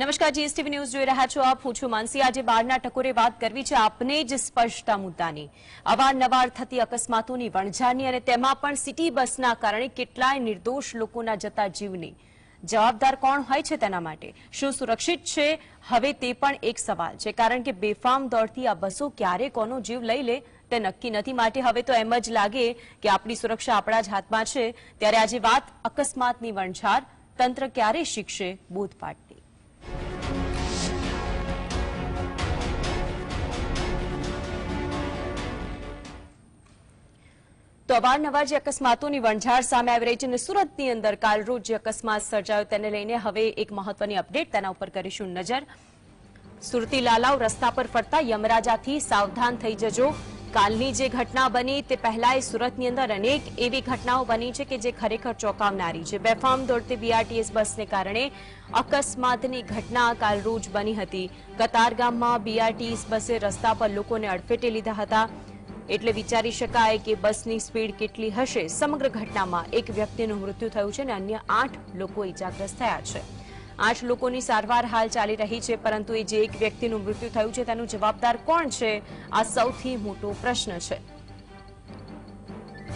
નમસ્કાર, GSTV news જોઈ રહ્યા છો આપ. હું છું માનસી. આજે બારના ટકોરે વાત કરવી છે આપને જ સ્પષ્ટતા મુદ્દાની. અવારનવાર થતી અકસ્માતોની વણઝારની અને તેમાં પણ સિટી બસના કારણે કેટલાય નિર્દોષ લોકોના જતા જીવની. જવાબદાર કોણ હોય છે તેના માટે? શું સુરક્ષિત છે? હવે તે પણ એક સવાલ છે. કારણ કે બેફામ દોડતી આ બસો ક્યારે કોનો જીવ લઈ લે, તે નક્કી નથી. માટે હવે તો એમ જ લાગે કે આપણી સુરક્ષા આપણા જ હાથમાં છે. ત્યારે આજે વાત અકસ્માતની વણઝાર. તંત્ર ક્યારે શીખશે? બોધપાઠની તો અવારનવાર જે અકસ્માતોની વણઝાર સામે આવી રહી છે અને સુરતની અંદર કાલ રોજ જે અકસ્માત સર્જાયો તેને લઈને હવે એક મહત્વની અપડેટ તેના ઉપર કરીશું નજર. સુરતી લાલાવ રસ્તા પર ફરતા યમરાજાથી સાવધાન થઈ જજો. કાલની જે ઘટના બની તે પહેલાય સુરતની અંદર અનેક એવી ઘટનાઓ બની છે કે જે ખરેખર ચોંકાવનારી છે. બેફામ દોડતી બીઆરટીએસ બસને કારણે અકસ્માતની ઘટના કાલ રોજ બની હતી. કતારગામમાં બીઆરટીએસ બસે રસ્તા પર લોકોને અડફેટે લીધા હતા. એટલે વિચારી શકાય કે બસની સ્પીડ કેટલી હશે. સમગ્ર ઘટનામાં એક વ્યક્તિનું મૃત્યુ થયું છે અને અન્ય આઠ લોકો ઇજાગ્રસ્ત થયા છે. આઠ લોકોની સારવાર હાલ ચાલી રહી છે, પરંતુ એ જે એક વ્યક્તિનું મૃત્યુ થયું છે, તેનું જવાબદાર કોણ છે? આ સૌથી મોટો પ્રશ્ન છે.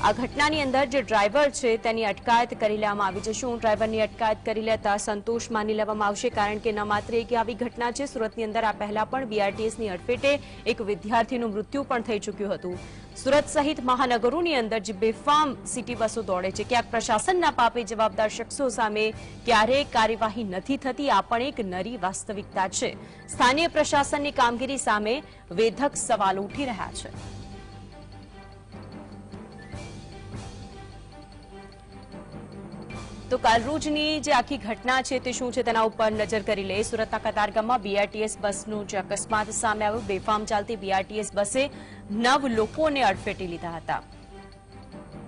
આ ઘટનાની અંદર જે ડ્રાઈવર છે તેની અટકાયત કરી લેવામાં આવી છે. શું ડ્રાઈવરની અટકાયત કરી લેતા સંતોષ માની લેવામાં આવશે? કારણ કે ન માત્ર એક આવી ઘટના છે, સુરતની અંદર આ પહેલા પણ બીઆરટીએસની અડફેટે એક વિદ્યાર્થીનું મૃત્યુ પણ થઈ ચૂક્યું હતું. સુરત સહિત મહાનગરોની અંદર જે બેફામ સિટી બસો દોડે છે. ક્યાંક પ્રશાસનના પાપે જવાબદાર શખ્સો સામે ક્યારેય કાર્યવાહી નથી થતી. આ પણ એક નરી વાસ્તવિકતા છે. સ્થાનીય પ્રશાસનની કામગીરી સામે વેધક સવાલો ઉઠી રહ્યા છે. તો કાલરોજની જે આખી ઘટના છે તે શું છે તેના ઉપર નજર કરી લઈએ. સુરતના કતારગામમાં બીઆરટીએસ બસનું જે અકસ્માત સામે આવ્યો. બેફામ ચાલતી બીઆરટીએસ બસે નવ લોકોને અડફેટી લીધા હતા.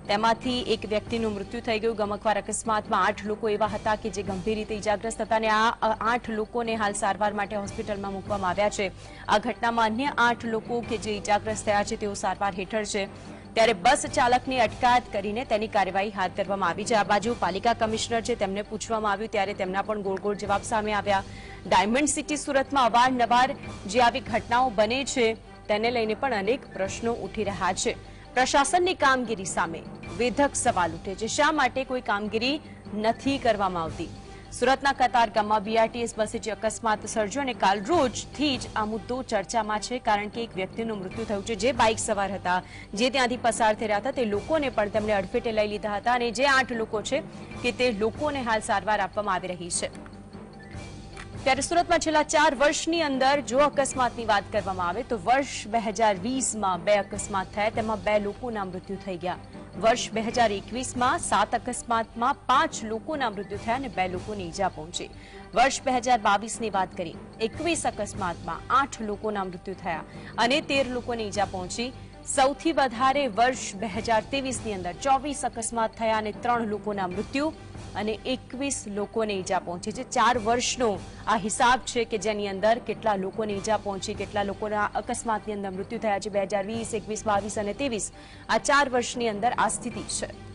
તેમાંથી એક વ્યક્તિનું મૃત્યુ થઈ ગયું. ગમકવાર અકસ્માતમાં આઠ લોકો એવા હતા કે જે ગંભીર રીતે ઇજાગ્રસ્ત હતા અને આ આઠ લોકોને હાલ સારવાર માટે હોસ્પિટલમાં મૂકવામાં આવ્યા છે. આ ઘટનામાં અન્ય આઠ લોકો કે જે ઇજાગ્રસ્ત થયા છે તેઓ સારવાર હેઠળ છે. ત્યારે બસ ચાલકની અટકાયત કરીને તેની કાર્યવાહી હાથ ધરવામાં આવી છે. આ બાજુ પાલિકા કમિશનર છે તેમને પૂછવામાં આવ્યું ત્યારે તેમના પણ ગોળ ગોળ જવાબ સામે આવ્યા. ડાયમંડ સિટી સુરતમાં અવારનવાર જે આવી ઘટનાઓ બને છે, તેને લઈને પણ અનેક પ્રશ્નો ઉઠી રહ્યા છે. પ્રશાસનની કામગીરી સામે વેધક સવાલ ઉઠે છે. શા માટે કોઈ કામગીરી નથી કરવામાં આવતી? સુરતના કતારગામમાં બીઆરટીએસ બસે જે અકસ્માત સર્જ્યો અને કાલ રોજથી જ આ મુદ્દો ચર્ચામાં છે. કારણ કે એક વ્યક્તિનું મૃત્યુ થયું છે, જે બાઇક સવાર હતા. જે ત્યાંથી પસાર થઈ રહ્યા હતા, તે લોકોને પણ તેમણે અડફેટે લઈ લીધા હતા અને જે આઠ લોકો છે કે તે લોકોને હાલ સારવાર આપવામાં આવી રહી છે. ત્યારે સુરતમાં છેલ્લા ચાર વર્ષની અંદર જો અકસ્માતની વાત કરવામાં આવે તો વર્ષ બે હજાર વીસમાં બે અકસ્માત થયા, તેમાં બે લોકોના મૃત્યુ થઈ ગયા. વર્ષ બે હજાર એકવીસમાં સાત અકસ્માતમાં પાંચ લોકોના મૃત્યુ થયા અને બે લોકોની ઈજા પહોંચી. વર્ષ બે હજાર બાવીસની વાત કરી એકવીસ અકસ્માતમાં આઠ લોકોના મૃત્યુ થયા અને તેર લોકોને ઈજા પહોંચી. સૌથી વધારે વર્ષ બે હજાર ત્રેવીસની અંદર ચોવીસ અકસ્માત થયા અને ત્રણ લોકોના મૃત્યુ. અને એકવીસ લોકોને ઈજા પહોંચી છે. ચાર વર્ષનો આ હિસાબ છે કે જેની અંદર કેટલા લોકોને ઈજા પહોંચી, કેટલા લોકોના અકસ્માતની અંદર મૃત્યુ થયા છે. બે હજાર વીસ, એકવીસ, બાવીસ અને ત્રેવીસ આ ચાર વર્ષની અંદર આ સ્થિતિ છે.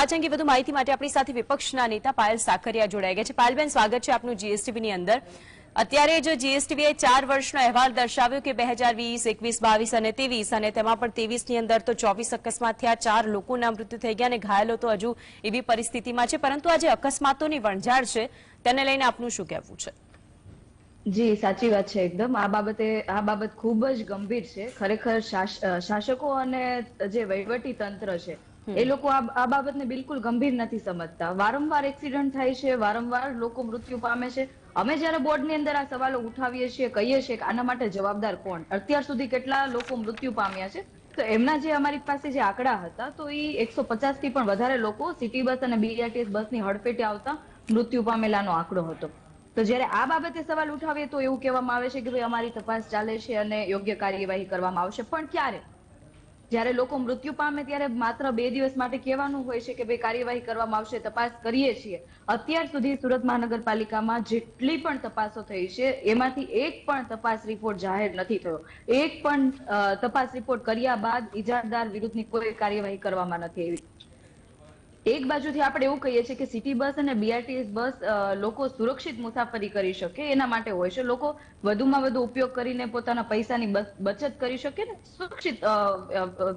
તો આજ અંગે વધુ માહિતી માટે આપણી સાથે વિપક્ષના નેતા પાયલ સાકરિયા જોડાઈ ગયા છે. પાયલબેન, સ્વાગત છે આપનું જીએસટીવીની અંદર. અત્યારે જો જીએસટીવીએ ચાર વર્ષનો અહેવાલ દર્શાવ્યો કે બે હજાર વીસ, એકવીસ, બાવીસ અને ત્રેવીસ અને તેમાં પણ ત્રેવીસની અંદર તો ચોવીસ અકસ્માત થયા, ચાર લોકોના મૃત્યુ થઈ ગયા અને ઘાયલો તો હજુ એવી પરિસ્થિતિમાં છે. પરંતુ આજે અકસ્માતોની વણઝાર છે. તેને લઈને આપનું શું કહેવું છે? જી, સાચી વાત છે એકદમ. આ બાબતે, આ બાબત ખૂબ જ ગંભીર છે. ખરેખર શાસકો અને જે વહીવટી તંત્ર છે એ લોકો આ બાબતને બિલકુલ ગંભીર નથી સમજતા. વારંવાર એક્સિડન્ટ થાય છે વારંવાર લોકો મૃત્યુ પામે છે. અમે જ્યારે બોર્ડની અંદર આ સવાલો ઉઠાવીએ છીએ કહીએ છીએ કે આના માટે જવાબદાર કોણ? અત્યાર સુધી કેટલા લોકો મૃત્યુ પામ્યા છે? તો એમના જે અમારી પાસે જે આંકડા હતા તો એ એકસો પચાસથી પણ વધારે લોકો સિટી બસ અને બીઆરટીએસ બસની હડફેટે આવતા મૃત્યુ પામેલાનો આંકડો હતો. તો જ્યારે આ બાબતે સવાલ ઉઠાવીએ તો એવું કહેવામાં આવે છે કે ભાઈ અમારી તપાસ ચાલે છે અને યોગ્ય કાર્યવાહી કરવામાં આવશે. પણ ક્યારે? જ્યારે લોકો મૃત્યુ પામે ત્યારે માત્ર બે દિવસ માટે કહેવાનું હોય છે કે ભાઈ કાર્યવાહી કરવામાં આવશે, તપાસ કરીએ છીએ. અત્યાર સુધી સુરત મહાનગરપાલિકામાં જેટલી પણ તપાસો થઈ છે, એમાંથી એક પણ તપાસ રિપોર્ટ જાહેર નથી થયો. એક પણ તપાસ રિપોર્ટ કર્યા બાદ ઇજારદાર વિરુદ્ધની કોઈ કાર્યવાહી કરવામાં નથી આવી. એક બાજુથી આપણે એવું કહીએ છીએ કે સિટી બસ અને બીઆરટીએસ બસ લોકો સુરક્ષિત મુસાફરી કરી શકે એના માટે હોય છે. લોકો વધુમાં વધુ ઉપયોગ કરીને પોતાના પૈસાની બચ- બચત કરી શકે ને, સુરક્ષિત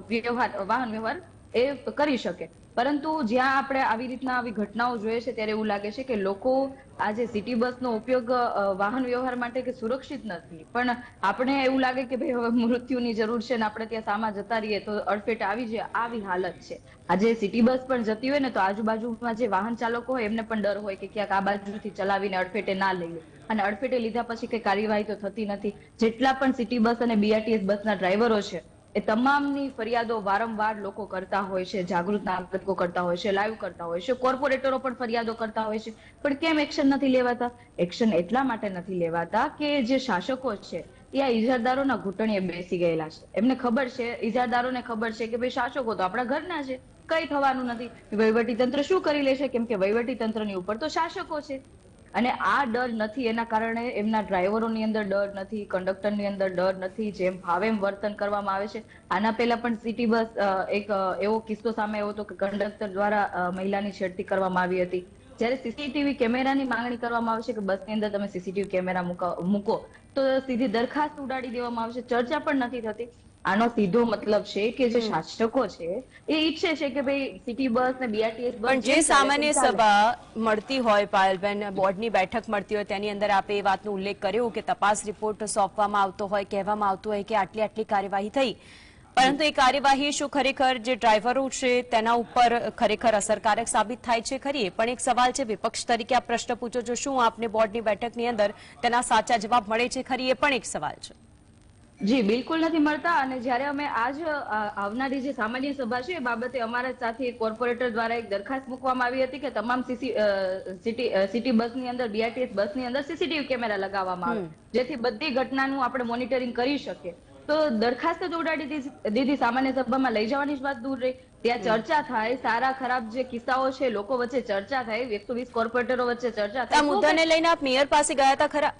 વ્યવહાર, વાહન વ્યવહાર એ કરી શકે. પરંતુ જ્યાં આપણે આવી રીતના આવી ઘટનાઓ જોઈએ છે, ત્યારે એવું લાગે છે કે લોકો આજે સિટી બસનો ઉપયોગ વાહન વ્યવહાર માટે કે સુરક્ષિત નથી. પણ આપણે એવું લાગે કે ભાઈ હવે મૃત્યુની જરૂર છે ને આપણે ત્યાં સામા જતા રહીએ તો અડફેટ આવી જાય આવી હાલત છે. આજે સિટી બસ પણ જતી હોય ને તો આજુબાજુમાં જે વાહન ચાલકો હોય એમને પણ ડર હોય કે ક્યાંક આ બાજુથી ચલાવીને અડફેટે ના લઈએ. અને અડફેટે લીધા પછી કઈ કાર્યવાહી તો થતી નથી. જેટલા પણ સિટી બસ અને બીઆરટીએસ બસના ડ્રાઈવરો છે એ તમામની ફરિયાદો વારંવાર લોકો કરતા હોય છે જાગૃત નાગરિકો કરતા હોય છે, લાઈવ કરતા હોય છે, કોર્પોરેટરો પણ ફરિયાદો કરતા હોય છે. પણ કેમ એક્શન નથી લેવાતા? એક્શન એટલા માટે નથી લેવાતા કે જે શાસકો છે, એ આ ઇજારદારોના ઘૂંટણીએ બેસી ગયેલા છે. એમને ખબર છે ઇજારદારોને ખબર છે કે ભાઈ શાસકો તો આપણા ઘરના છે. કઈ થવાનું નથી. વહીવટી તંત્ર શું કરી લેશે? કેમ કે વહીવટી તંત્રની ઉપર તો શાસકો છે. અને આ ડર નથી, એના કારણે એમના ડ્રાઈવરોની અંદર ડર નથી, કંડક્ટરની અંદર ડર નથી, જેમ ભાવે એમ વર્તન કરવામાં આવે છે. આના પહેલા પણ સિટી બસ એક એવો કિસ્સો સામે આવ્યો હતો કે કંડક્ટર દ્વારા મહિલાની છેડતી કરવામાં આવી હતી. જ્યારે સીસીટીવી કેમેરાની માંગણી કરવામાં આવશે કે બસની અંદર તમે સીસીટીવી કેમેરા મૂકો મૂકો, તો સીધી દરખાસ્ત ઉડાડી દેવામાં આવશે ચર્ચા પણ નથી થતી. આનો સીધો મતલબ છે કે જે શાસકો છે એ ઈચ્છે છે કે ભાઈ સિટી બસ ને બીઆરટીએસ બસ પણ જે સામાન્ય સભા મળતી હોય પાયલબેન બોર્ડની બેઠક મળતી હોય તેની અંદર આપે એ વાતનો ઉલ્લેખ કર્યો કે તપાસ રિપોર્ટ સોંપવામાં આવતો હોય કહેવામાં આવતું હોય કે આટલી આટલી કાર્યવાહી થઈ. પરંતુ એ કાર્યવાહી શું ખરેખર જે ડ્રાઈવરો છે તેના ઉપર ખરેખર અસરકારક સાબિત થાય છે ખરી? પણ એક સવાલ છે વિપક્ષ તરીકે આ પ્રશ્ન પૂછો છો શું આપને બોર્ડની બેઠકની અંદર તેના સાચા જવાબ મળે છે ખરી? એ પણ એક સવાલ છે. જી બિલકુલ નથી મળતા અને જ્યારે અમે આજ આવનારી જે સામાન્ય સભા છે એ બાબતે અમારા સાથે કોર્પોરેટર દ્વારા એક દરખાસ્ત મૂકવામાં આવી હતી કે તમામ સિટી સિટી બસની અંદર બીઆરટીએસ બસની અંદર સીસીટીવી કેમેરા લગાવવામાં આવે. જેથી બધી ઘટનાનું આપણે મોનિટરિંગ કરી શકીએ. તો દરખાસ્ત જ ઉડાડી દીધી સામાન્ય સભામાં. લઈ જવાની જ વાત દૂર રહી. ત્યાં ચર્ચા થાય સારા ખરાબ જે કિસ્સાઓ છે લોકો વચ્ચે ચર્ચા થાય એકસો વીસ કોર્પોરેટરો વચ્ચે ચર્ચા થાય. મુદ્દાને લઈને આપ મેયર પાસે ગયા હતા ખરા?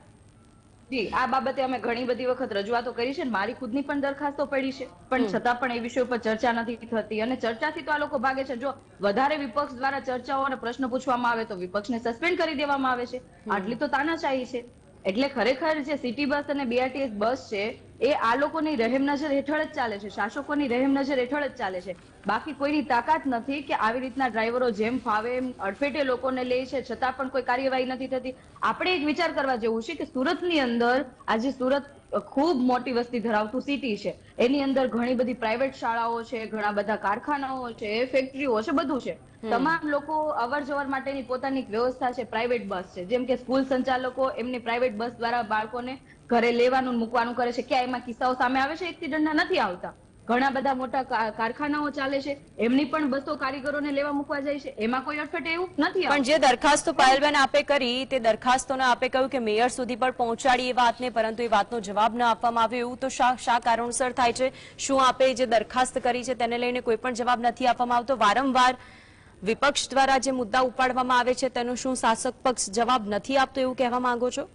જી આ બાબતે અમે ઘણી બધી વખત રજૂઆતો કરી છે મારી ખુદની પણ દરખાસ્તો પડી છે. પણ છતાં પણ એ વિષય ઉપર ચર્ચા નથી થતી. અને ચર્ચાથી તો આ લોકો ભાગે છે. જો વધારે વિપક્ષ દ્વારા ચર્ચાઓ અને પ્રશ્ન પૂછવામાં આવે તો વિપક્ષને સસ્પેન્ડ કરી દેવામાં આવે છે. આટલી તો તાનાશાહી છે. એટલે ખરેખર જે સિટી બસ અને બીઆરટીએસ બસ છે, એ આ લોકોની રહેમ નજર હેઠળ જ ચાલે છે, શાસકોની રહેમ નજર હેઠળ જ ચાલે છે. બાકી કોઈની તાકાત નથી કે આવી રીતના ડ્રાઈવરો જેમ ફાવે એમ અડફેટે લોકોને લે છે, છતાં પણ કોઈ કાર્યવાહી નથી થતી. આપણે એક વિચાર કરવા જેવું છે કે સુરતની અંદર આજે સુરત ખૂબ મોટી વસ્તી ધરાવતું સિટી છે. એની અંદર ઘણી બધી પ્રાઇવેટ શાળાઓ છે ઘણા બધા કારખાનાઓ છે ફેક્ટરીઓ છે બધું છે. તમામ લોકો અવર જવર માટેની પોતાની વ્યવસ્થા છે પ્રાઇવેટ બસ છે. જેમ કે સ્કૂલ સંચાલકો એમની પ્રાઇવેટ બસ દ્વારા બાળકોને ઘરે લેવાનું મૂકવાનું કરે છે. ક્યાં એમાં કિસ્સાઓ સામે આવે છે? એક્સિડન્ટના નથી આવતા. ઘણા બધા મોટા કારખાનાઓ ચાલે છે. એમની પણ બસો કારીગરોને લેવા મૂકવા જાય છે. એમાં કોઈ અટફટ એવું નથી. પણ જે દરખાસ્તો પાયલબેન આપે કરી તે દરખાસ્તોને આપે કહ્યું કે મેયર સુધી પણ પહોંચાડી એ વાતને પરંતુ એ વાતનો જવાબ ન આપવામાં આવ્યો એવું તો શા શા કારણોસર થાય છે? શું આપે જે દરખાસ્ત કરી છે તેને લઈને કોઈ પણ જવાબ નથી આપવામાં આવતો? વારંવાર વિપક્ષ દ્વારા જે મુદ્દા ઉપાડવામાં આવે છે તેનો શું શાસક પક્ષ જવાબ નથી આપતો એવું કહેવા માંગો છો?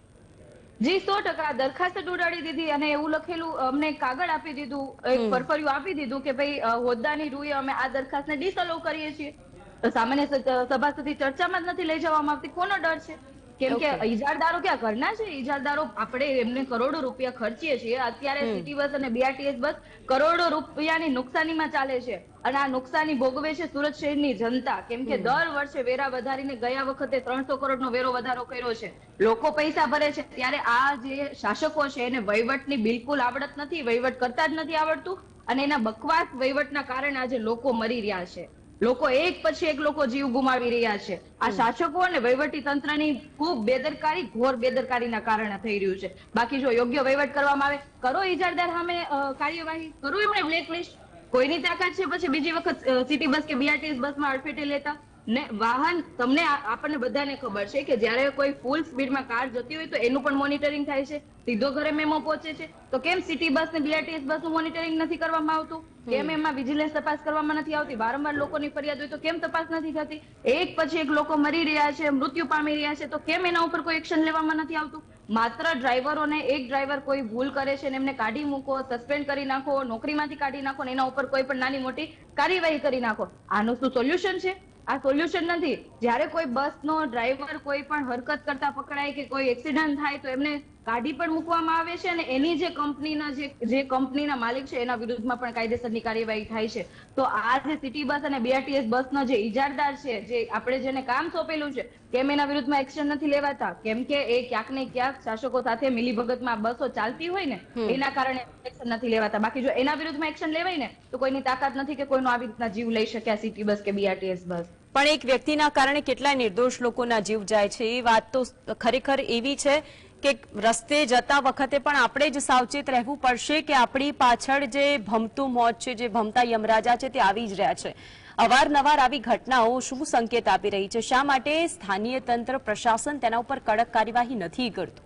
જી સો ટકા. દરખાસ્ત ઉડાડી દીધી અને એવું લખેલું અમને કાગળ આપી દીધું એક પરફર્યું આપી દીધું કે ભાઈ હોદ્દાની રૂએ અમે આ દરખાસ્તને ડિસઅલો કરીએ છીએ. તો સામાન્ય સભા સુધી ચર્ચામાં જ નથી લઈ જવામાં આવતી. કોનો ડર છે? કેમ કે ઇજારદારો ક્યાં ઘરના છે? ઇજારદારો આપણે એમને કરોડો રૂપિયા ખર્ચીએ છીએ. અત્યારે સિટી બસ અને બીઆરટીએસ બસ કરોડો રૂપિયાની નુકસાનીમાં ચાલે છે. અને આ નુકસાની ભોગવે છે સુરત શહેરની જનતા. કેમ કે દર વર્ષે વેરા વધારીને ગયા વખતે ત્રણસો કરોડનો વેરો વધારો કર્યો છે. લોકો પૈસા ભરે છે. ત્યારે આ જે શાસકો છે એને વહીવટની બિલકુલ આવડત નથી વહીવટ કરતા જ નથી આવડતું અને એના બકવાસ વહીવટના કારણે આજે લોકો મરી રહ્યા છે. લોકો એક પછી એક લોકો જીવ ગુમાવી રહ્યા છે. આ શાસકો અને વહીવટી તંત્રની ખૂબ બેદરકારી ઘોર બેદરકારીના કારણે થઈ રહ્યું છે. બાકી જો યોગ્ય વહીવટ કરવામાં આવે કરો ઇજારદાર સામે કાર્યવાહી. કરો એમણે બ્લેકલિસ્ટ કોઈની તાકાત છે? પછી બીજી વખત સિટી બસ કે બીઆરટીએસ બસમાં અડફેટે લેતા? ને વાહન, તમને આપણને બધાને ખબર છે કે જ્યારે કોઈ ફૂલ સ્પીડમાં કાર જતી હોય તો એનું પણ મોનિટરિંગ થાય છે. સીધો ઘરે મેમો પહોંચે છે. તો કેમ સિટી બસ ને બીઆરટીએસ બસનું મોનિટરિંગ નથી કરવામાં આવતું? કેમ એમાં વિજિલન્સ તપાસ કરવામાં નથી આવતી? વારંવાર લોકોની ફરિયાદ હોય તો કેમ તપાસ નથી થતી? એક પછી એક લોકો મરી રહ્યા છે, મૃત્યુ પામી રહ્યા છે, તો કેમ એના ઉપર કોઈ એક્શન લેવામાં નથી આવતું? માત્ર ડ્રાઈવરોને એક ડ્રાઈવર કોઈ ભૂલ કરે છે ને એમને કાઢી મૂકો સસ્પેન્ડ કરી નાખો, નોકરીમાંથી કાઢી નાખો ને એના ઉપર કોઈ પણ નાની મોટી કાર્યવાહી કરી નાખો. આનું શું સોલ્યુશન છે? આ સોલ્યુશન નથી. જ્યારે કોઈ બસનો ડ્રાઈવર કોઈ પણ હરકત કરતા પકડાય કે કોઈ એક્સિડન્ટ થાય તો એમને કાઢી પણ મૂકવામાં આવે છે અને એની જે કંપનીના જે જે કંપનીના માલિક છે એના વિરુદ્ધમાં પણ કાયદેસરની કાર્યવાહી થાય છે. તો આ જે સિટી બસ અને બીઆરટીએસ બસનો જે ઇજારદાર છે જે આપણે જેને કામ સોંપેલું છે કેમ એના વિરુદ્ધમાં એક્શન નથી લેવાતા? કેમ કે એ ક્યાંક ને ક્યાંક શાસકો સાથે મિલીભગતમાં બસો ચાલતી હોય ને એના કારણે એક્શન નથી લેવાતા. બાકી જો એના વિરુદ્ધમાં એક્શન લેવાય ને તો કોઈની તાકાત નથી કે કોઈનો આવી રીતના જીવ લઈ શક્યા સિટી બસ કે બીઆરટીએસ બસ. પણ એક વ્યક્તિના કારણે કેટલાય નિર્દોષ લોકોના જીવ જાય છે એ વાત તો ખરેખર એવી છે કે રસ્તે જતા વખતે પણ આપણે જ સાવચેત રહેવું પડશે કે આપણી પાછળ જે ભમતું મોત છે, જે ભમતા યમરાજા છે, તે આવી જ રહ્યા છે. અવારનવાર આવી ઘટનાઓ શું સંકેત આપી રહી છે? શા માટે સ્થાનીય તંત્ર, પ્રશાસન તેના ઉપર કડક કાર્યવાહી નથી કરતું?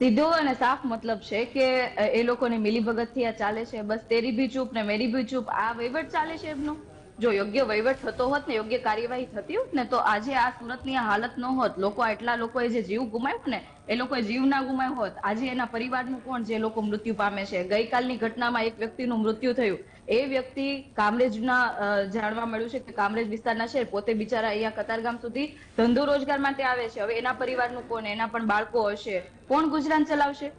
સીધો અને સાફ મતલબ છે કે એ લોકોને મિલીભગતથી આ ચાલે છે. બસ તેરી ભી ચૂપ ને મેરી ભી ચૂપ. આ વહીવટ ચાલે છે એમનો? જો યોગ્ય વહીવટ થતો હોત ને, યોગ્ય કાર્યવાહી થતી હોત ને, તો આજે આ સુરતની હાલત ન હોત. લોકો આટલા લોકોએ જે જીવ ગુમાવ્યો ને, એ લોકોએ જીવ ના ગુમાવ્યો હોત. આજે એના પરિવારનું કોણ જે લોકો મૃત્યુ પામે છે? ગઈકાલની ઘટનામાં એક વ્યક્તિનું મૃત્યુ થયું. એ વ્યક્તિ કામરેજના જાણવા મળ્યું છે કે કામરેજ વિસ્તારના છે. પોતે બિચારા અહીંયા કતારગામ સુધી ધંધો રોજગાર માટે આવે છે. હવે એના પરિવારનું કોણ? એના પણ બાળકો હશે. કોણ ગુજરાન ચલાવશે?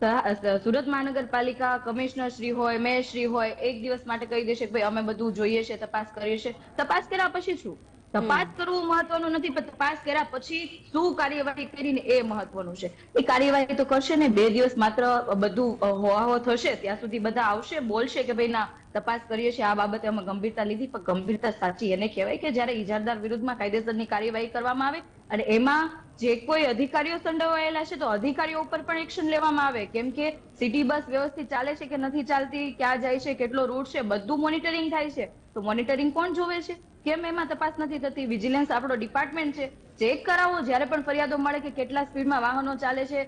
સુરત મહાનગરપાલિકા કમિશનર શ્રી હોય મેયર શ્રી હોય એક દિવસ માટે કહી દેશે કે ભાઈ અમે બધું જોઈએ છે તપાસ કરીએ છે. તપાસ કર્યા પછી શું? તપાસ કરવું મહત્વનું નથી પણ તપાસ કર્યા પછી શું કાર્યવાહી કરીને એ મહત્વનું છે. એ કાર્યવાહી તો કરશે ને બે દિવસ માત્ર બધું હોવાહો થશે ત્યાં સુધી બધા આવશે બોલશે કે ભાઈ ના તપાસ કરીએ છીએ આ બાબતે અમે ગંભીરતા લીધી, પણ ગંભીરતા સાચી એને કહેવાય કે જ્યારે ઇજારદાર વિરુદ્ધમાં કાયદેસરની કાર્યવાહી કરવામાં આવે અને એમાં જે કોઈ અધિકારીઓ સંડોવાયેલા છે તો અધિકારીઓ ઉપર પણ એક્શન લેવામાં આવે. કેમ કે સિટી બસ વ્યવસ્થિત ચાલે છે કે નથી ચાલતી, ક્યાં જાય છે, કેટલો રૂટ છે, બધું મોનિટરિંગ થાય છે. તો મોનિટરિંગ કોણ જોવે છે? કેમ એમાં તપાસ નથી થતી? વિજિલન્સ આપણો ડિપાર્ટમેન્ટ છે. ચેક કરાવો, જ્યારે પણ ફરિયાદો મળે કે કેટલા સ્પીડમાં વાહનો ચાલે છે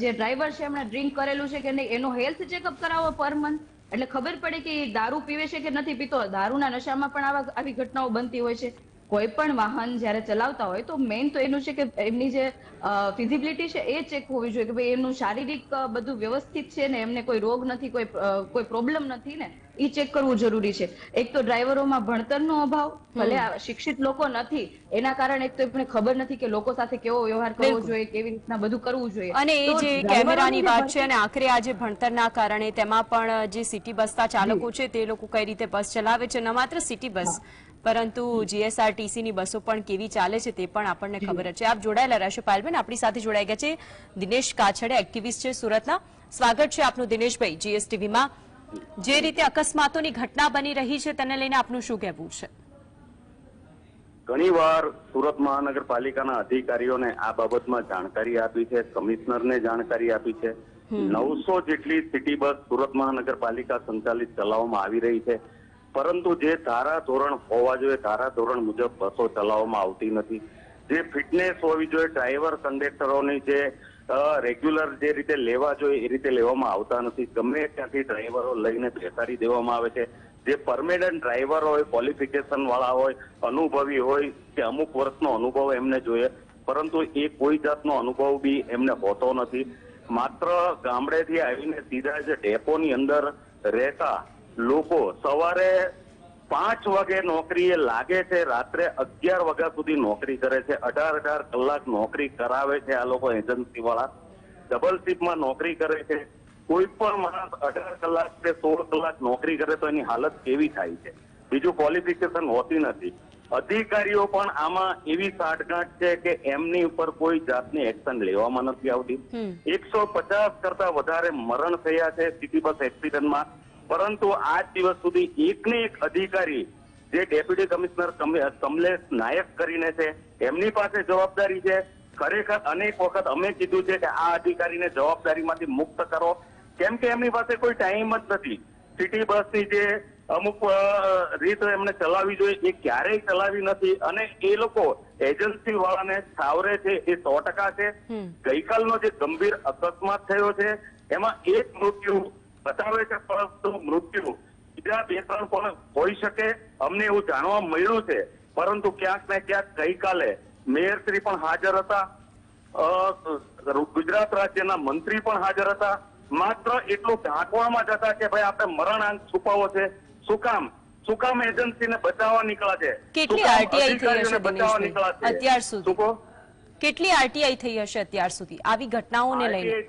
જે ડ્રાઈવર છે એમણે ડ્રિંક કરેલું છે કે નહીં, એનો હેલ્થ ચેકઅપ કરાવો પર મંથ. એટલે ખબર પડે કે એ દારૂ પીવે છે કે નથી પીતો? દારૂના નશામાં પણ આવા આવી ઘટનાઓ બનતી હોય છે. કોઈ પણ વાહન જ્યારે ચલાવતા હોય તો મેઇન તો એનું છે કે એમની જે ફિઝિબિલિટી છે એ ચેક હોવી જોઈએ કે ભાઈ એમનું શારીરિક બધું વ્યવસ્થિત છે ને? એમને કોઈ રોગ નથી, કોઈ કોઈ પ્રોબ્લેમ નથી ને? એ ચેક કરવું જરૂરી છે. એક તો ડ્રાઈવરોમાં ભણતરનો અભાવ ભલે શિક્ષિત લોકો નથી એના કારણે એક તો એમને ખબર નથી કે લોકો સાથે કેવો વ્યવહાર કરવો જોઈએ કેવી રીતના બધું કરવું જોઈએ. અને એ જે કેમેરાની વાત છે અને આખરે આ જે ભણતરના કારણે તેમાં પણ જે સિટી બસના ચાલકો છે તે લોકો કઈ રીતે બસ ચલાવે છે ન માત્ર સિટી બસ પરંતુ જીએસઆરટીસી ની બસો પણ કેવી ચાલે છે તે પણ આપણને ખબર છે. આપ જોડાયેલા રહેશો પાયલબેન. આપણી સાથે જોડાઈ ગયા છે દિનેશ કાછડે એક્ટિવિસ્ટ છે સુરતના. સ્વાગત છે આપનું દિનેશભાઈ જીએસટીવીમાં. જે રીતે અકસ્માતોની ઘટના બની રહી છે તેને લઈને આપનું શું કહેવું છે? ઘણીવાર સુરત મહાનગરપાલિકાના અધિકારીઓને આ બાબતમાં જાણકારી આપી છે કમિશનરને જાણકારી આપી છે. નવસો જેટલી સિટી બસ સુરત મહાનગરપાલિકા સંચાલિત ચલાવવામાં આવી રહી છે. પરંતુ જે ધારા ધોરણ હોવા જોઈએ ધારા ધોરણ મુજબ બસો ચલાવવામાં આવતી નથી. જે ફિટનેસ હોવી જોઈએ ડ્રાઈવર કંડક્ટરોની જે રેગ્યુલર જે રીતે લેવા જોઈએ એ રીતે લેવામાં આવતા નથી. ગમે ત્યાંથી ડ્રાઈવરો લઈને બેસાડી દેવામાં આવે છે. જે પરમેનન્ટ ડ્રાઈવર હોય ક્વોલિફિકેશન વાળા હોય, અનુભવી હોય, કે અમુક વર્ષનો અનુભવ એમને જોઈએ. પરંતુ એ કોઈ જાતનો અનુભવ બી એમને હોતો નથી. માત્ર ગામડેથી આવીને સીધા જ ડેપોની અંદર રહેતા લોકો સવારે પાંચ વાગે નોકરીએ લાગે છે રાત્રે અગિયાર વાગ્યા સુધી નોકરી કરે છે અઢાર અઢાર કલાક નોકરી કરાવે છે આ લોકો એજન્સી વાળા ડબલ શિફ્ટમાં નોકરી કરે છે. કોઈ પણ માણસ અઢાર કલાક કે સોળ કલાક નોકરી કરે તો એની હાલત કેવી થાય છે? બીજું ક્વોલિફિકેશન હોતી નથી. અધિકારીઓ પણ આમાં એવી સાઠગાંઠ છે કે એમની ઉપર કોઈ જાતની એક્શન લેવામાં નથી આવતી. એકસો પચાસ કરતા વધારે મરણ થયા છે. સિટી બસ એક્સિડન્ટમાં પરંતુ આજ દિવસ સુધી એકને એક અધિકારી જે ડેપ્યુટી કમિશનર કમલેશ નાયક કરીને છે એમની પાસે જવાબદારી છે. ખરેખર અનેક વખત અમે કીધું છે કે આ અધિકારીને જવાબદારીમાંથી મુક્ત કરો. કેમ કે એમની પાસે કોઈ ટાઈમ જ નથી. સિટી બસની જે અમુક રીત એમને ચલાવવી જોઈએ એ ક્યારેય ચલાવી નથી. અને એ લોકો એજન્સી વાળાને સાવરે છે એ સો ટકા છે. ગઈકાલનો જે ગંભીર અકસ્માત થયો છે એમાં એક મૃત્યુ બતાવે છે પરંતુ મૃત્યુ. બીજા બે ત્રણ પણ હોઈ શકે અમને એવું જાણવા મળ્યું છે. પરંતુ ક્યાંક ને ક્યાંક ગઈકાલે મેયરશ્રી પણ હાજર હતા. ગુજરાત રાજ્યના મંત્રી પણ હાજર હતા. માત્ર એટલું ઢાંકવામાં જતા કે ભાઈ આપણે મરણાંક છુપાવો છે. શું કામ? શું કામ એજન્સીને બચાવવા નીકળ્યા છે? કેટલી આરટીઆઈ થઈ હશે બચાવવા નીકળ્યા છે? અત્યાર સુધી? કેટલી આરટીઆઈ થઈ હશે અત્યાર સુધી? આવી ઘટનાઓને લઈને.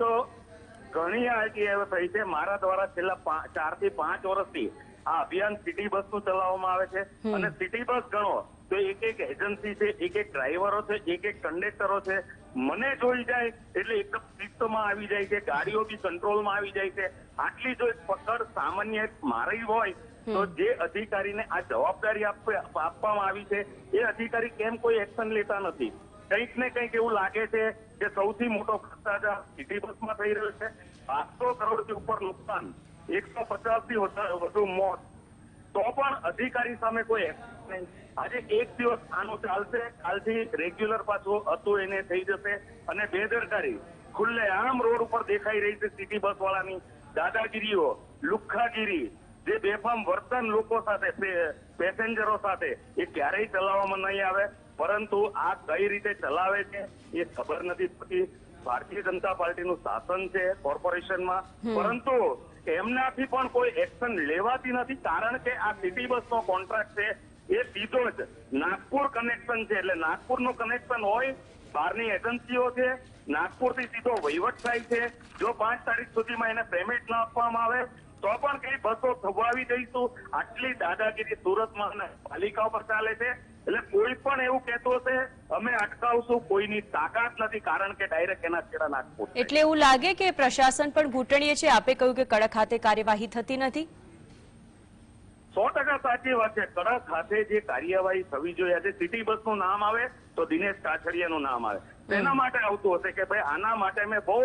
ઘણી આરટીઆઈ થઈ છે. મારા દ્વારા છેલ્લા ચારથી પાંચ વર્ષથી આ અભિયાન સિટી બસનું ચલાવવામાં આવે છે. અને સિટી બસ ગણો તો એક એક એજન્સી છે એક એક ડ્રાઈવરો છે એક એક કંડક્ટરો છે. મને જોઈ જાય એટલે એકદમ શિસ્તમાં આવી જાય છે ગાડીઓ બી કંટ્રોલમાં આવી જાય છે. આટલી જો એક પકડ સામાન્ય મારી હોય તો જે અધિકારીને આ જવાબદારી આપવામાં આવી છે એ અધિકારી કેમ કોઈ એક્શન લેતા નથી? કંઈક ને કંઈક એવું લાગે છે કે સૌથી મોટો ભ્રષ્ટાચાર સિટી બસમાં થઈ રહ્યો છે. પાંચસો કરોડથી ઉપર નુકસાન, એકસો પચાસથી વધુ મોત. તો પણ અધિકારી સામે કોઈ નહીં. આજે એક દિવસ આનું ચાલશે. કાલથી રેગ્યુલર પાછું હતું એને થઈ જશે. અને બેદરકારી ખુલ્લે આમ રોડ ઉપર દેખાઈ રહી છે સિટી બસ વાળાની દાદાગીરીઓ, લુખ્ખાગીરી, જે બેફામ વર્તન લોકો સાથે પેસેન્જરો સાથે, એ ક્યારેય ચલાવવામાં નહીં આવે. પરંતુ આ કઈ રીતે ચલાવે છે એ ખબર નથી પડતી. ભારતીય જનતા પાર્ટીનું શાસન છે કોર્પોરેશનમાં. પરંતુ એમનાથી પણ કોઈ એક્શન લેવાતી નથી કારણ કે આ સિટી બસનો કોન્ટ્રાક્ટ છે. એ સીધો જ નાગપુર કનેક્શન છે. એટલે નાગપુરનું કનેક્શન હોય બહારની એજન્સીઓ છે નાગપુરથી સીધો વહીવટ થાય છે. જો પાંચ તારીખ સુધીમાં એને પેમેન્ટ ન આપવામાં આવે તો પણ કઈ બસો થવાવી દઈશું. આટલી દાદાગીરી સુરતમાં અને પાલિકા પર ચાલે છે. એટલે કોઈ પણ એવું કહેતો હશે અમે અટકાવશું કોઈની તાકાત નથી કારણ કે ડાયરેક્ટ એના છેડા નાખવું એટલે એવું લાગે કે પ્રશાસન પણ ઘૂંટણીએ છે આપે કહ્યું કે કડક હાથે કાર્યવાહી થતી નથી? સો ટકા સાચી વાત છે. કડક હાથે જે કાર્યવાહી થવી જોઈએ આજે સિટી બસનું નામ આવે તો દિનેશ કાછડિયાનું નામ આવે. તેના માટે આવતું હશે કે ભાઈ આના માટે મેં બહુ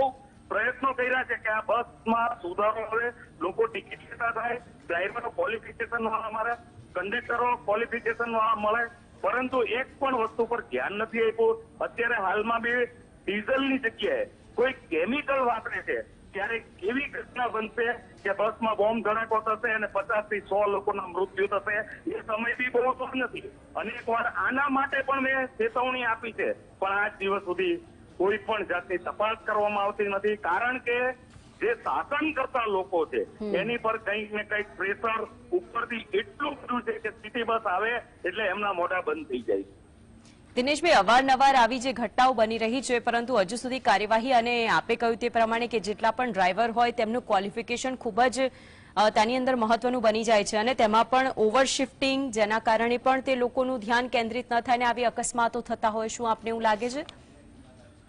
પ્રયત્નો કર્યા છે કે આ બસમાં સુધારો આવે લોકો ટિકિટ લેતા થાય ડ્રાઈવરો ક્વોલિફિકેશન વાળા મળે કંડક્ટરો ક્વોલિફિકેશન વાળા મળે પરંતુ એક પણ વસ્તુ પર ધ્યાન નથી આપ્યું. અત્યારે હાલમાં બી ડીઝલની જગ્યાએ કોઈ કેમિકલ વાપરે છે, ત્યારે કેવી ઘટના બનશે કે બસમાં બોમ્બ ધડાકો થશે અને પચાસથી સો લોકોના મૃત્યુ થશે, એ સમય બી બહુ દૂર નથી. અનેક વાર આના માટે પણ મેં ચેતવણી આપી છે. પણ આજ દિવસ સુધી કોઈ પણ જાતની તપાસ કરવામાં આવતી નથી, કારણ કે જે શાસન કરતા લોકો છે એની પર કંઈક ને કંઈક પ્રેશર ઉપરથી એટલું બધું છે કે સિટી બસ આવે એટલે એમના મોઢા બંધ થઈ જાય દિનેશભાઈ અવારનવાર આવી જે ઘટનાઓ બની રહી છે પરંતુ હજુ સુધી કાર્યવાહી અને આપે કહ્યું તે પ્રમાણે કે જેટલા પણ ડ્રાઈવર હોય તેમનું ક્વોલિફિકેશન ખૂબ જ તેની અંદર મહત્વનું બની જાય છે અને તેમાં પણ ઓવરશિફ્ટિંગ જેના કારણે પણ તે લોકોનું ધ્યાન કેન્દ્રિત ન થાય અને આવી અકસ્માતો થતા હોય શું આપને એવું લાગે છે?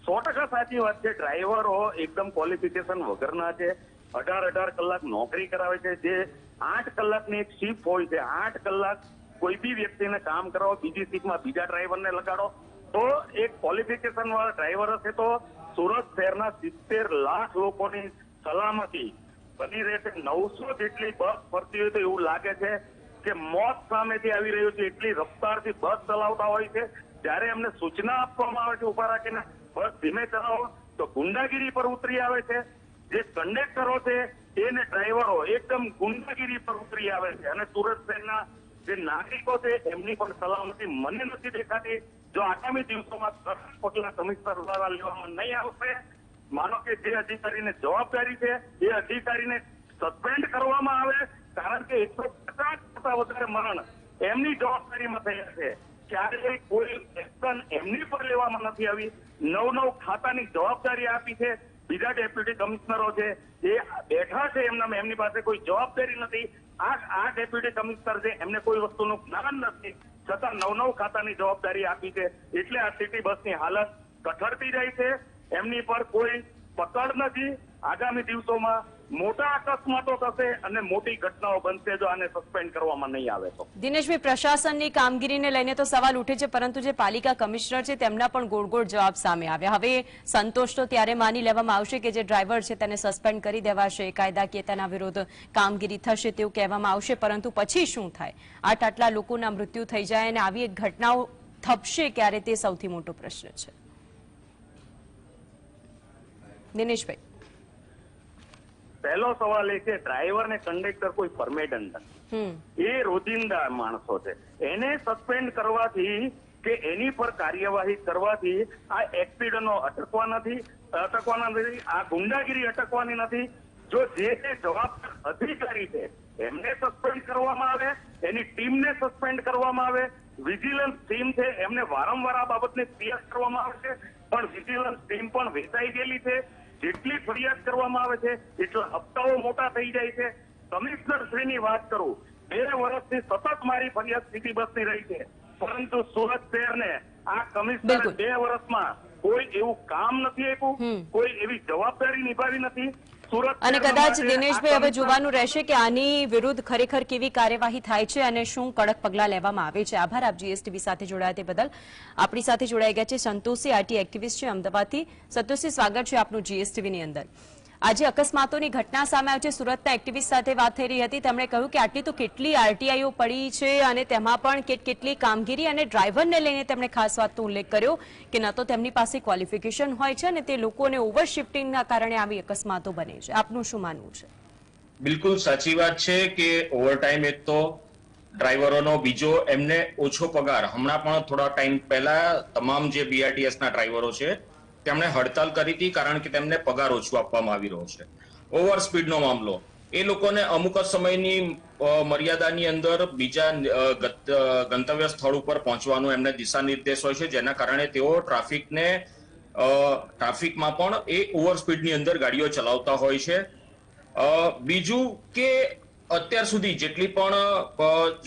સો ટકા સાચી વાત છે. ડ્રાઈવરો એકદમ ક્વોલિફિકેશન વગરના છે. અઢાર અઢાર કલાક નોકરી કરાવે છે. જે આઠ કલાકની એક શિફ્ટ હોય છે, આઠ કલાક કોઈ બી વ્યક્તિને કામ કરાવો, બીજી શિફ્ટમાં બીજા ડ્રાઈવરને લગાડો, તો એક ક્વોલિફિકેશન વાળા ડ્રાઈવર હશે તો સુરત શહેરના સિત્તેર લાખ લોકોની સલામતી બની રહેશે નવસો જેટલી બસ ફરતી હોય તો એવું લાગે છે કે મોત સામેથી આવી રહ્યું છે. એટલી રફતારથી બસ ચલાવતા હોય છે. જ્યારે એમને સૂચના આપવામાં આવે છે ઊભા રાખીને બસ ધીમે ચલાવો તો ગુંડાગીરી પર ઉતરી આવે છે. જે કંડક્ટરો છે, એને ડ્રાઈવરો એકદમ ગુંડાગીરી પર ઉતરી આવે છે. અને સુરત શહેરના જે નાગરિકો છે, એમની પણ સલામતી મને નથી દેખાતી. જો આગામી દિવસોમાં કડક પગલા કમિશનર દ્વારા લેવામાં નહીં આવશે, માનો કે જે અધિકારીને જવાબદારી છે, એ અધિકારીને સસ્પેન્ડ કરવામાં આવે, કારણ કે એકસો પચાસ કરતા વધારે મરણ એમની જવાબદારીમાં થયા છે. ક્યારેય કોઈ એક્શન એમની પર લેવામાં નથી આવી. નવ નવ ખાતાની જવાબદારી આપી છે. બીજા ડેપ્યુટી કમિશનરો છે એ બેઠા છે એમના એમની પાસે કોઈ જવાબદારી નથી. આ આ ડેપ્યુટી કમિશનર છે, એમને કોઈ વસ્તુનું જ્ઞાન નથી. છતાં નવ નવ ખાતાની જવાબદારી આપી છે. એટલે આ સિટી બસની હાલત કઠરતી જાય છે. એમની પર કોઈ પકડ નથી. આગામી દિવસોમાં મોટા અકસ્માતો થશે અને મોટી ઘટનાઓ બનશે જો આને સસ્પેન્ડ કરવામાં નહીં આવે તો. દિનેશભાઈ, પ્રશાસનની કામગીરીને લઈને તો સવાલ ઉઠે છે, પરંતુ જે પાલિકા કમિશનર છે, તેમના પણ ગોળ ગોળ જવાબ સામે આવ્યા. હવે સંતોષ તો ત્યારે માની લેવામાં આવશે કે જે ડ્રાઈવર છે, તેને સસ્પેન્ડ કરી દેવાશે. કાયદાકીય તેના વિરુદ્ધ કામગીરી થશે તેવું કહેવામાં આવશે, પરંતુ પછી શું થાય? આઠ આટલા લોકોના મૃત્યુ થઈ જાય અને આવી એક ઘટનાઓ થપશે ક્યારે તે સૌથી મોટો પ્રશ્ન છે. દિનેશભાઈ. પહેલો સવાલ એ છે ડ્રાઈવર ને કંડક્ટર કોઈ પરમેડન નથી. એ રોજિંદા માણસો છે. એને સસ્પેન્ડ કરવાથી કે એની પર કાર્યવાહી કરવાથી આ એક્સિડન્ટો અટકવા નથી અટકવાના નથી આ ગુંડાગીરી અટકવાની નથી. જો જે તે જવાબદાર અધિકારી છે એમને સસ્પેન્ડ કરવામાં આવે એની ટીમને સસ્પેન્ડ કરવામાં આવે વિજિલન્સ ટીમ છે એમને વારંવાર આ બાબતને ક્લિયર કરવામાં આવે છે પણ વિજિલન્સ ટીમ પણ વેચાઈ ગયેલી છે. જેટલી ફરિયાદ કરવામાં આવે છે એટલા હપ્તાઓ મોટા થઈ જાય છે કમિશનર શ્રીની વાત કરું બે વર્ષથી સતત મારી ફરિયાદ સિટી બસની રહી છે પરંતુ સુરત શહેરને આ કમિશનર. બે વર્ષમાં કોઈ એવું કામ નથી. આપ્યું કોઈ એવી જવાબદારી નિભાવી નથી અને કદાચ દિનેશભાઈ હવે જોવાનું રહેશે કે આની વિરુદ્ધ ખરેખર કેવી કાર્યવાહી થાય છે અને શું કડક પગલાં લેવામાં આવે છે. આભાર. આપ જીએસટીવી સાથે જોડાયા તે બદલ. આપણી સાથે જોડાઈ ગયા છે સંતોષી આરટી એક્ટિવિસ્ટ છે અમદાવાદથી. સંતોષી સ્વાગત છે આપનું જીએસટીવીની અંદર. આજે અકસ્માતોની ઘટના સામે આવી છે. સુરતના એક્ટિવિસ્ટ સાથે વાત થઈ રહી હતી. તેમણે કહ્યું કે આટલી તો કેટલી આરટીઆઈઓ પડી છે અને તેમાં પણ કેટ, કેટલી કામગીરી અને ડ્રાઈવરને લઈને તેમણે ખાસ વાતનો ઉલ્લેખ કર્યો કે ન તો તેમની પાસે ક્વોલિફિકેશન હોય છે અને તે લોકોને ઓવર શિફ્ટિંગના કારણે આવી અકસ્માતો બને છે. આપનું શું માનવું છે? બિલકુલ સાચી વાત છે કે ઓવરટાઈમ એક તો ડ્રાઈવરોનો બીજો એમને ઓછો પગાર. હમણાં પણ થોડા ટાઈમ પહેલા તમામ જે બીઆરટીએસના ડ્રાઈવરો છે તેમણે હડતાલ કરી હતી કારણ કે તેમને પગાર ઓછો આપવામાં આવી રહ્યો છે. ઓવર સ્પીડનો મામલો. એ લોકોને અમુક સમયની મર્યાદાની અંદર બીજા ગંતવ્ય સ્થળ ઉપર પહોંચવાનું એમને દિશા નિર્દેશ હોય છે, જેના કારણે તેઓ ટ્રાફિકને ટ્રાફિકમાં પણ એ ઓવર સ્પીડની અંદર ગાડીઓ ચલાવતા હોય છે. બીજું કે અત્યાર સુધી જેટલી પણ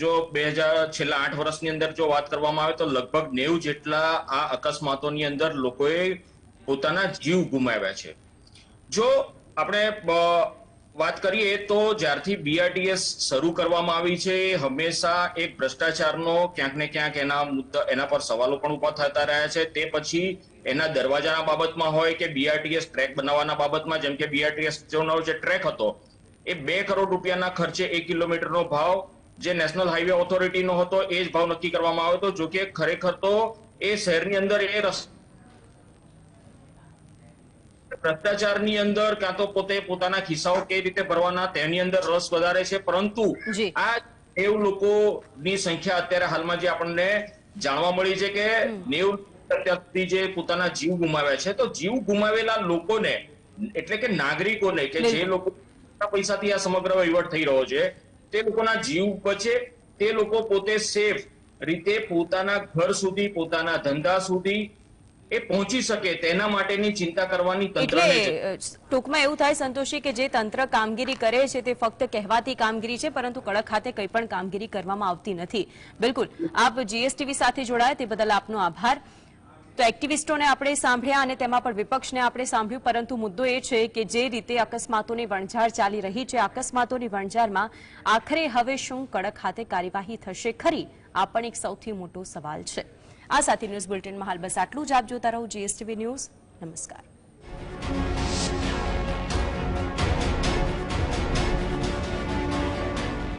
જો બે હજાર છેલ્લા આઠ વર્ષની અંદર જો વાત કરવામાં આવે તો લગભગ નેવું જેટલા આ અકસ્માતોની અંદર લોકોએ પોતાના જીવ ગુમાવ્યા છે. જો આપણે વાત કરીએ તો જ્યારથી બીઆરટીએસ શરૂ કરવામાં આવી છે, હંમેશા એક ભ્રષ્ટાચારનો ક્યાંક ને ક્યાંક એના મુદ્દા, એના પર સવાલો પણ ઊભા થતા રહ્યા છે. તે પછી એના દરવાજાના બાબતમાં હોય કે બીઆરટીએસ ટ્રેક બનાવવાના બાબતમાં, જેમ કે બીઆરટીએસ નો જે ટ્રેક હતો, એ બે કરોડ રૂપિયાના ખર્ચે એક કિલોમીટરનો ભાવ જે નેશનલ હાઈવે ઓથોરિટીનો હતો, એ જ ભાવ નક્કી કરવામાં આવ્યો હતો. જો કે ખરેખર તો એ શહેરની અંદર એ રસ્તા ભ્રષ્ટાચારની અંદર કાં તો પોતે પોતાના ખિસ્સાઓ કઈ રીતે ભરવાના તેની અંદર રસ વધારે છે. પરંતુ આ નેવું લોકોની સંખ્યા અત્યારે હાલમાં જે આપણને જાણવા મળી છે કે નેવું અત્યાર સુધી જે પોતાના જીવ ગુમાવ્યા છે તો જીવ ગુમાવેલા લોકોને એટલે કે નાગરિકોને કે જે. લોકો પૈસાથી આ સમગ્ર વહીવટ થઈ રહ્યો છે તે લોકોના જીવ બચે તે લોકો પોતે સેફ રીતે પોતાના ઘર સુધી પોતાના ધંધા સુધી એ પહોંચી શકે તેના માટેની ચિંતા કરવાની ટૂંકમાં એવું થાય સંતોષી કે જે તંત્ર કામગીરી કરે છે તે ફક્ત કહેવાતી કામગીરી છે પરંતુ કડક ખાતે કંઈ પણ કામગીરી કરવામાં આવતી નથી. બિલકુલ. આપ જીએસટીવી સાથે જોડાયા તે બદલ આપનો આભાર. તો એક્ટિવિસ્ટોને આપણે સાંભળ્યા અને તેમાં પણ વિપક્ષને આપણે સાંભળ્યું પરંતુ મુદ્દો એ છે કે જે રીતે અકસ્માતોની વણઝાર ચાલી રહી છે અકસ્માતોની વણઝારમાં આખરે હવે શું કડક ખાતે કાર્યવાહી થશે ખરી? આ પણ એક સૌથી મોટો સવાલ છે. આ સાથે ન્યૂઝ બુલેટિનમાં હાલ બસ આટલું જ. આપ જોતા રહો જીએસટીવી ન્યૂઝ નમસ્કાર.